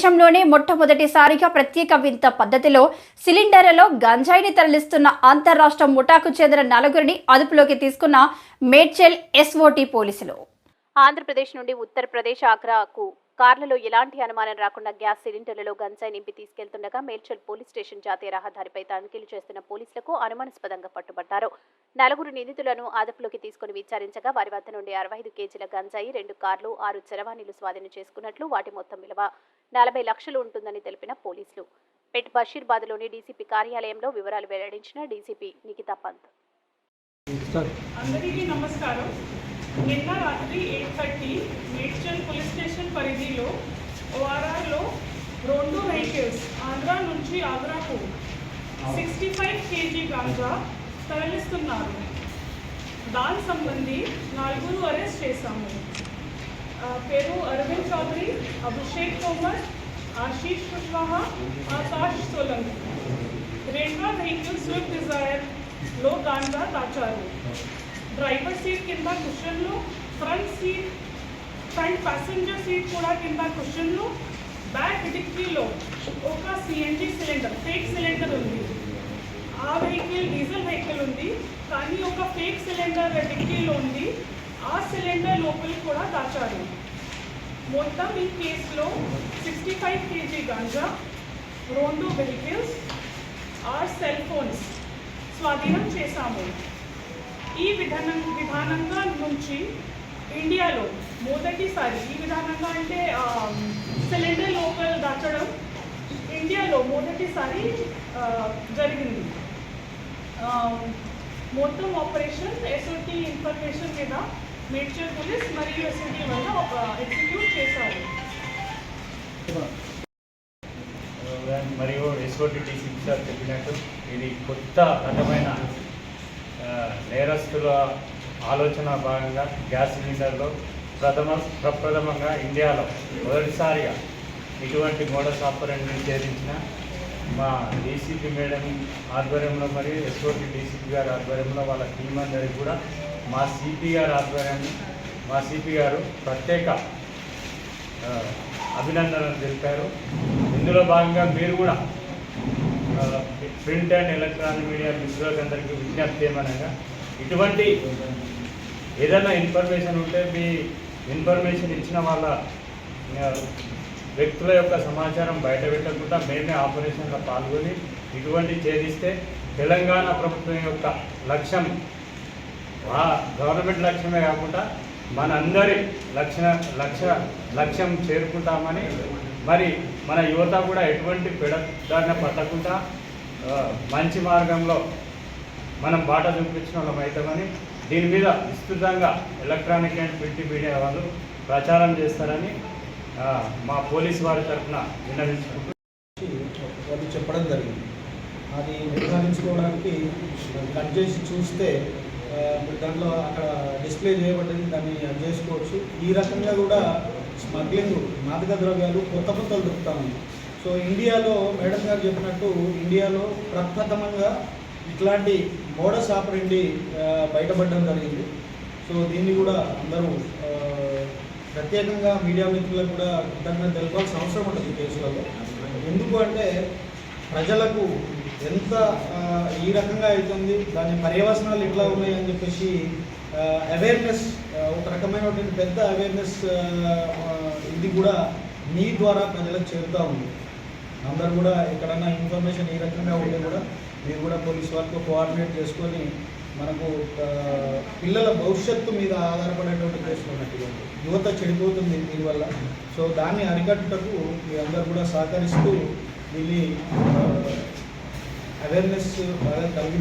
దేశంలోనే మొట్టమొదటిసారిగా ప్రత్యేక వింత పద్ధతిలో సిలిండర్లలో గంజాయిని తరలిస్తున్న అంతర్రాష్ట్ర ముఠాకు చెందిన నలుగురిని అదుపులోకి తీసుకున్న మేడ్చెల్ ఎస్ఓటి పోలీసులు. ఆంధ్రప్రదేశ్ నుండి ఉత్తరప్రదేశ్ ఆగ్రాకు కార్లలో ఎలాంటి అనుమానం రాకుండా గ్యాస్ సిలిండర్లలో గంజాయి నింపి తీసుకెళ్తుండగా మేడ్చల్ పోలీస్ స్టేషన్ జాతీయ రహదారిపై తనిఖీలు చేస్తున్న పోలీసులకు అనుమానాస్పదంగా పట్టుబట్టారు నలుగురు నిందితులను అదుపులోకి తీసుకుని విచారించగా వారి వద్ద నుండి అరవై ఐదు కేజీల గంజాయి రెండు కార్లు ఆరు చరవాణీలు స్వాధీనం చేసుకున్నట్లు వాటి మొత్తం విలువ నలభై లక్షలు ఉంటుందని తెలిపిన పోలీసులు. పెట్ బషీర్బాద్లోని డీసీపీ కార్యాలయంలో వివరాలు వెల్లడించిన డీసీపీ నిఖితా పంత్. అందరికీ నమస్కారం. నిన్న రాత్రి eight thirty Medchal police station పరిధిలో ఓఆర్ఆర్లో రెండు వెహికల్స్ ఆంధ్ర నుంచి ఆగ్రాకు సిక్స్టీ ఫైవ్ కేజీ గాంజా తరలిస్తున్నారు. దాని సంబంధి నలుగురు అరెస్ట్ చేశాము. పేరు అరవింద్ చౌదరి అభిషేక్ తోమర్ ఆశీష్ కుష్వాహా ఆకాష్ సోలంకి రెండో వెహికల్ స్విఫ్ట్ డిజైర్లో గాంజా దాచారు. డ్రైవర్ సీట్ కింద కుషన్లు front seat front passenger seat కూడా కింద కుషన్లు బ్యాక్ డిక్కీలో ఒక సిఎన్జి సిలిండర్ ఫేక్ సిలిండర్ ఉంది. ఆ వెహికల్ డీజిల్ వెహికల్ ఉంది. కానీ ఒక ఫేక్ సిలిండర్ డిక్కీలో ఉంది. ఆ సిలిండర్ లోపల కూడా దాచారు. మొత్తం ఈ కేసులో సిక్స్టీ ఫైవ్ కేజీ గాంజా రెండు వెహికల్స్ ఆర్ సెల్ ఫోన్స్ స్వాధీనం చేశాము. ఈ విధానం విధానంగా నుంచి ఇండియాలో మొదటిసారి ఈ విధానంగా అంటే సిలిండర్ లోపల దాచడం ఇండియాలో మొదటిసారి జరిగింది. మొత్తం ఆపరేషన్ ఎస్ఓటి ఇన్ఫర్మేషన్ మీద మేడ్చల్ పోలీస్ మరియు ఎస్ఓటీ వల్ల ఎగ్జిక్యూట్ చేశారు. మరియు ఎస్ఓటి డీసీపీ సార్ చెప్పినట్టు ఇది కొత్త రకమైన నేరస్తుల ఆలోచన భాగంగా గ్యాస్ సిలిండర్లో ప్రథమ ప్రప్రథమంగా ఇండియాలో మొదటిసారిగా ఇటువంటి మోడల్స్ ఆపరేట్ని చేరించిన మా డీసీపీ మేడం ఆధ్వర్యంలో మరియు ఎస్ఓటి డీసీపీ గారి ఆధ్వర్యంలో వాళ్ళ టీం అందరికీ కూడా మా సిపి గారి ఆధ్వర్యాన్ని మా సిపి గారు ప్రత్యేక అభినందనలు తెలిపారు. ఇందులో భాగంగా మీరు కూడా ప్రింట్ అండ్ ఎలక్ట్రానిక్ మీడియా మిత్రులకు అందరికీ విజ్ఞప్తి ఏమనగా ఇటువంటి ఏదైనా ఇన్ఫర్మేషన్ ఉంటే మీ ఇన్ఫర్మేషన్ ఇచ్చిన వాళ్ళ వ్యక్తుల యొక్క సమాచారం బయట పెట్టకుండా మేమే ఆపరేషన్లో పాల్గొని ఇటువంటి ఛేదిస్తే తెలంగాణ ప్రభుత్వం యొక్క లక్ష్యం ఆ గవర్నమెంట్ లక్ష్యమే కాకుండా మనందరి లక్ష్య లక్ష్య లక్ష్యం చేరుకుంటామని మరి మన యువత కూడా ఎటువంటి పెడదారిన పట్టకుండా మంచి మార్గంలో మనం బాట చూపించిన వాళ్ళం అవుతామని దీని మీద విస్తృతంగా ఎలక్ట్రానిక్ అండ్ ప్రింట్ మీడియా వాళ్ళు ప్రచారం చేస్తారని మా పోలీస్ వారి తరఫున విన్నవించుకుంటూ వాళ్ళు చెప్పడం జరిగింది. అది నిర్ధారించుకోవడానికి కట్ చేసి చూస్తే దాంట్లో అక్కడ డిస్ప్లే చేయబడ్డది దాన్ని అది చేసుకోవచ్చు. ఈ రకంగా కూడా స్మగ్లింగ్ మాదక ద్రవ్యాలు కొత్త కొత్తలు దొరుకుతా సో ఇండియాలో మేడం గారు చెప్పినట్టు ఇండియాలో ప్రప్రథమంగా ఇట్లాంటి మోడస్ ఆపరెండి బయటపడడం జరిగింది. సో దీన్ని కూడా అందరూ ప్రత్యేకంగా మీడియా మిత్రులకు కూడా కృతజ్ఞత తెలపాల్సిన అవసరం ఉంటుంది ఈ కేసులలో. ఎందుకు అంటే ప్రజలకు ఎంత ఈ రకంగా అవుతుంది దాని పర్యవసనాలు ఎట్లా ఉన్నాయి అని చెప్పేసి అవేర్నెస్ ఒక రకమైనటువంటి పెద్ద అవేర్నెస్ ఇది కూడా మీ ద్వారా ప్రజలకు చేరుతూ ఉంది. అందరు కూడా ఎక్కడన్నా ఇన్ఫర్మేషన్ ఈ రకంగా ఉంటే కూడా మీరు కూడా పోలీస్ వాళ్ళతో కోఆర్డినేట్ చేసుకొని మనకు పిల్లల భవిష్యత్తు మీద ఆధారపడేటువంటి కేసులు ఉన్నట్టు యువత చెడిపోతుంది దీనివల్ల. సో దాన్ని అరికట్టుటకు మీ అందరు కూడా సహకరిస్తూ దీన్ని అవేర్నెస్ బాగా కలిగి